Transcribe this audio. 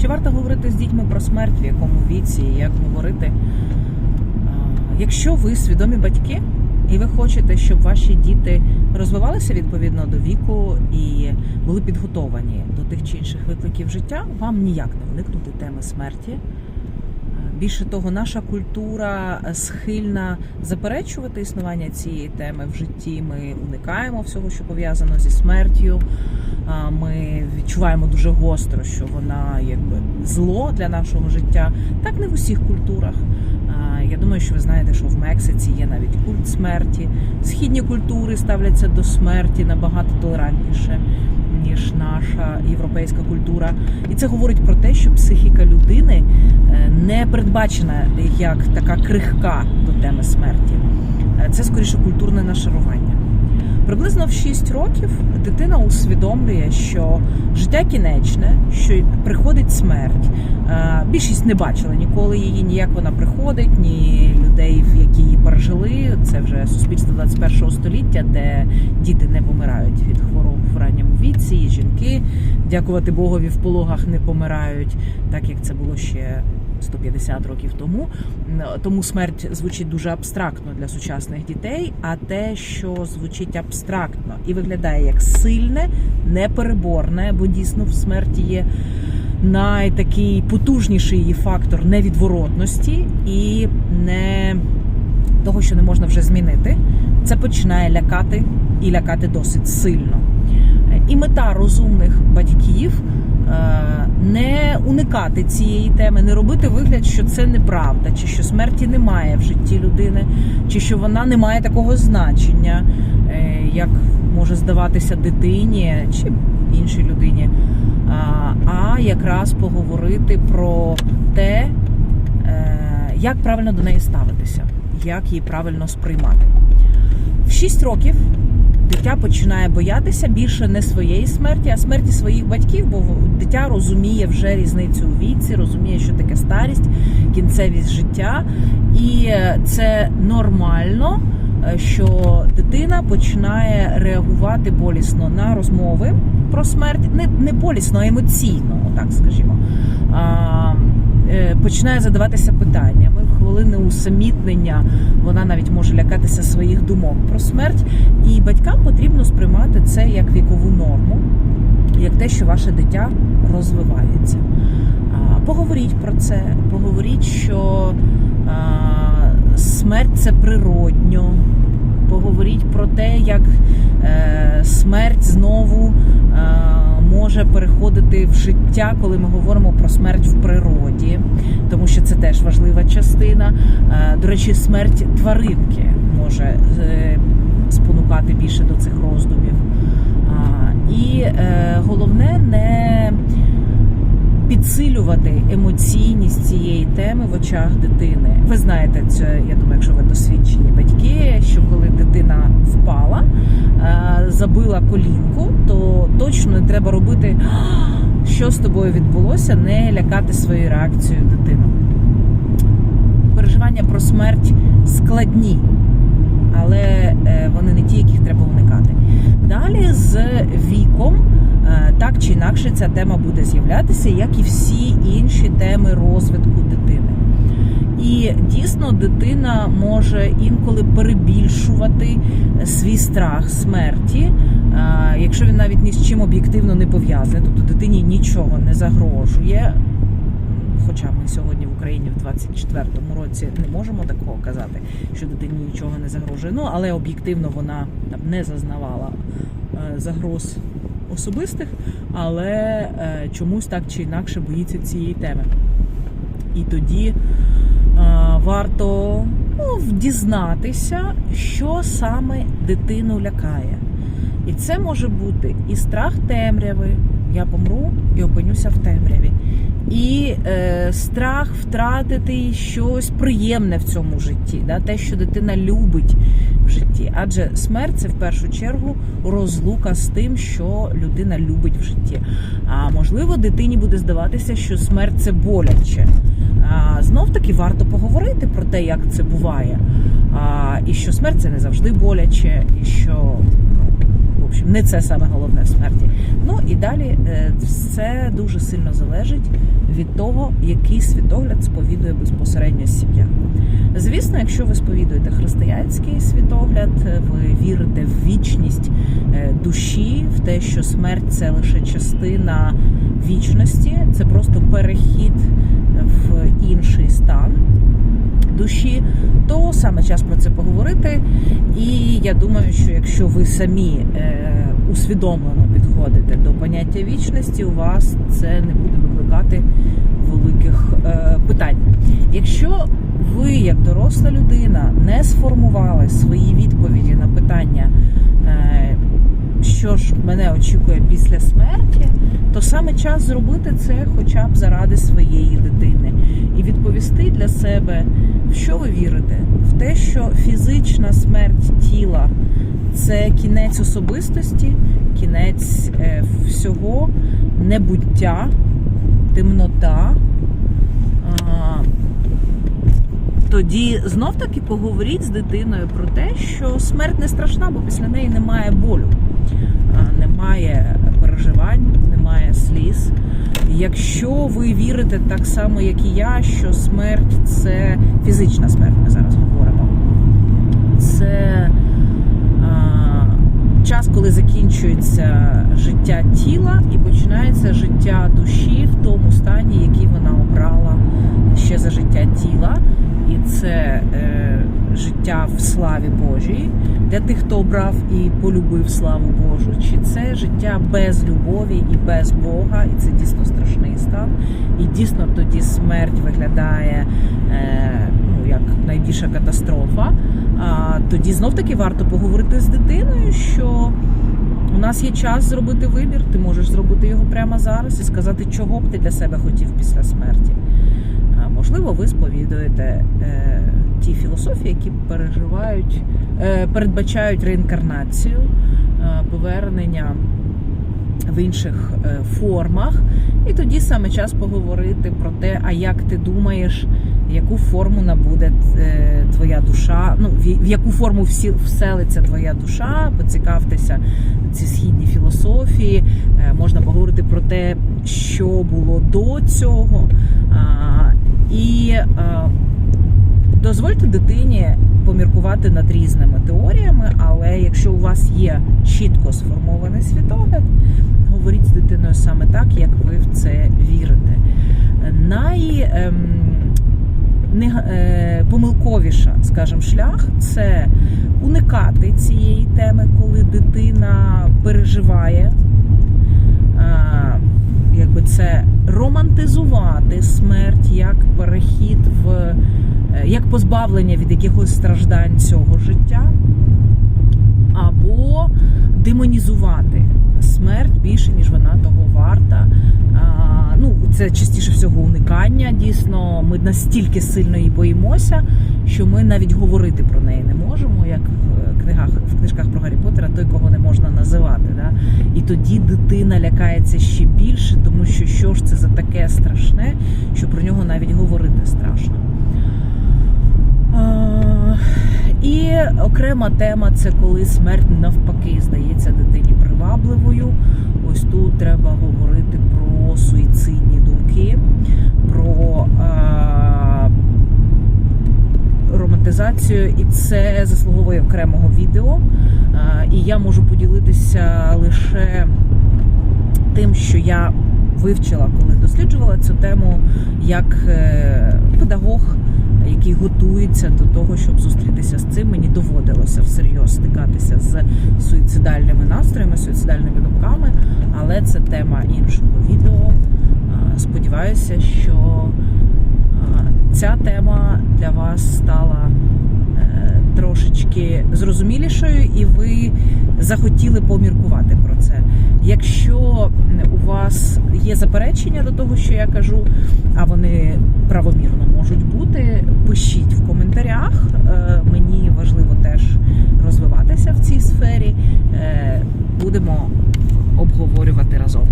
Чи варто говорити з дітьми про смерть, в якому віці, як говорити? Якщо ви свідомі батьки, і ви хочете, щоб ваші діти розвивалися відповідно до віку і були підготовані до тих чи інших викликів життя, вам ніяк не уникнути теми смерті. Більше того, наша культура схильна заперечувати існування цієї теми в житті. Ми уникаємо всього, що пов'язано зі смертю. Ми відчуваємо дуже гостро, що вона якби зло для нашого життя. Так не в усіх культурах. Я думаю, що ви знаєте, що в Мексиці є навіть культ смерті. Східні культури ставляться до смерті набагато толерантніше, ніж наша європейська культура. І це говорить про те, що психіка людини е, не передбачена як така крихка до теми смерті. Е, Це скоріше культурне нашарування. Приблизно в 6 років дитина усвідомлює, що життя кінечне, що приходить смерть. Е, Більшість не бачила ніколи її, ніяк вона приходить, ні людей, які її пережили. Це вже суспільство 21 століття, де діти не помирають від хвороб в ранньому віці, і жінки, дякувати Богові, в пологах не помирають, так як це було ще 150 років тому. Тому смерть звучить дуже абстрактно для сучасних дітей. А те, що звучить абстрактно і виглядає як сильне, непереборне, бо дійсно в смерті є найтакий потужніший її фактор невідворотності і не того, що не можна вже змінити. Це починає лякати і лякати досить сильно. І мета розумних батьків е, не уникати цієї теми, не робити вигляд, що це неправда, чи що смерті немає в житті людини, чи що вона не має такого значення, е, як може здаватися дитині чи іншій людині. А, а якраз поговорити про те, е, як правильно до неї ставитися, як її правильно сприймати. В 6 років дитя починає боятися більше не своєї смерті, а смерті своїх батьків, бо дитя розуміє вже різницю у віці, розуміє, що таке старість, кінцевість життя, і е, це нормально. е, Що дитина починає реагувати болісно на розмови про смерть, не, не болісно, а емоційно, отак скажімо. Е, починає задаватися питаннями хвилини усамітнення. Вона навіть може лякатися своїх думок про смерть, і батькам потрібно сприймати це як вікову норму, як те, що ваше дитя розвивається. Поговоріть про це, поговоріть, що смерть це природньо. Поговоріть про те, як е, смерть знову може переходити в життя, коли ми говоримо про смерть в природі, тому що це теж важлива частина. Е, до речі, смерть тваринки може е, спонукати більше до цих роздумів. І е, головне не підсилювати емоційність цієї теми в очах дитини. Ви знаєте, це я думаю, якщо ви досвідчені батьки, що коли дитина впала, забила колінку, то точно не треба робити, що з тобою відбулося, не лякати своєю реакцією дитину. Переживання про смерть складні, але е, вони не ті, яких треба уникати. Далі з віком е, так чи інакше ця тема буде з'являтися, як і всі інші теми розвитку дитини. І дійсно дитина може інколи перебільшувати свій страх смерті, е, якщо він навіть ні з чим об'єктивно не пов'язаний, тобто дитині нічого не загрожує. Хоча ми сьогодні в Україні в 24-му році не можемо такого казати, що дитині нічого не загрожує. Ну але об'єктивно вона там не зазнавала е, загроз особистих, але е, чомусь так чи інакше боїться цієї теми. І тоді е, варто ну, дізнатися, що саме дитину лякає. І це може бути і страх темряви. Я помру і опинюся в темряві. І е, страх втратити щось приємне в цьому житті, да, те, що дитина любить в житті. Адже смерть це в першу чергу розлука з тим, що людина любить в житті. А можливо, дитині буде здаватися, що смерть це боляче. А, знов таки варто поговорити про те, як це буває. А, і що смерть це не завжди боляче, і що общем, не це саме головне в смерті. Ну і далі е, все дуже сильно залежить від того, який світогляд сповідує безпосередньо сім'я. Звісно, якщо ви сповідуєте християнський світогляд, е, ви вірите в вічність е, душі, в те, що смерть це лише частина вічності, це просто перехід в інший стан душі, то саме час про це поговорити. І я думаю, що якщо ви самі е, усвідомлено підходите до поняття вічності, у вас це не буде викликати великих е, питань. Якщо ви, як доросла людина, не сформували свої відповіді на питання, е, що ж мене очікує після смерті, то саме час зробити це хоча б заради своєї дитини і відповісти для себе, вірите? В те, що фізична смерть тіла це кінець особистості, кінець е, всього, небуття, темнота. Тоді знов таки поговоріть з дитиною про те, що смерть не страшна, бо після неї немає болю, немає переживань, немає сліз. Якщо ви вірите так само, як і я, що смерть це фізична смерть, ми зараз говоримо. Це а, час, коли закінчується життя тіла і починається життя душі в тому стані, який вона обрала ще за життя тіла. І це е, життя в славі Божій для тих, хто обрав і полюбив славу Божу. Чи це життя без любові і без Бога, і це дійсно страшний стан. І дійсно тоді смерть виглядає е, ну, як найбільша катастрофа. А тоді знов таки варто поговорити з дитиною, що у нас є час зробити вибір. Ти можеш зробити його прямо зараз і сказати, чого б ти для себе хотів після смерті. А, Можливо, ви сповідуєте е, ті філософії, які переживають, е, передбачають реінкарнацію, повернення в інших е, формах. І тоді саме час поговорити про те, а як ти думаєш, яку форму набуде е, твоя душа, ну в, яку форму вселиться твоя душа, поцікавтеся ці східні філософії. Е, можна поговорити про те, що було до цього. І дозвольте дитині поміркувати над різними теоріями, але якщо у вас є чітко сформований світогляд, говоріть з дитиною саме так, як ви в це вірите. Най ем, е, помилковіша, скажімо, шлях це уникати цієї теми, коли дитина переживає. Якби це романтизувати смерть як перехід в е, як позбавлення від якихось страждань цього життя, або демонізувати смерть більше, ніж вона того варта. Ну, це частіше всього уникання. Дійсно, ми настільки сильно її боїмося, що ми навіть говорити про неї не можемо, як в книгах в книжках про Гаррі Поттера, той, кого не можна називати. Да? І тоді дитина лякається ще більше, тому що що ж це за таке страшне, що про нього навіть говорити страшно. І окрема тема це коли смерть навпаки здається дитині привабливою. Ось тут треба говорити про суїцидні думки, про а, романтизацію, і це заслуговує окремого відео. І я можу поділитися лише тим, що я вивчила, коли досліджувала цю тему як е, педагог, який готується до того, щоб зустрітися з цим. Мені доводилося всерйоз стикатися з суїцидальними настроями, суїцидальними думками, але це тема іншого відео. Сподіваюся, що ця тема для вас стала трошечки зрозумілішою, і ви захотіли поміркувати про це. Якщо у вас є заперечення до того, що я кажу, а вони правомірно можуть бути, пишіть в коментарях. Е, Мені важливо теж розвиватися в цій сфері. Е, Будемо обговорювати разом.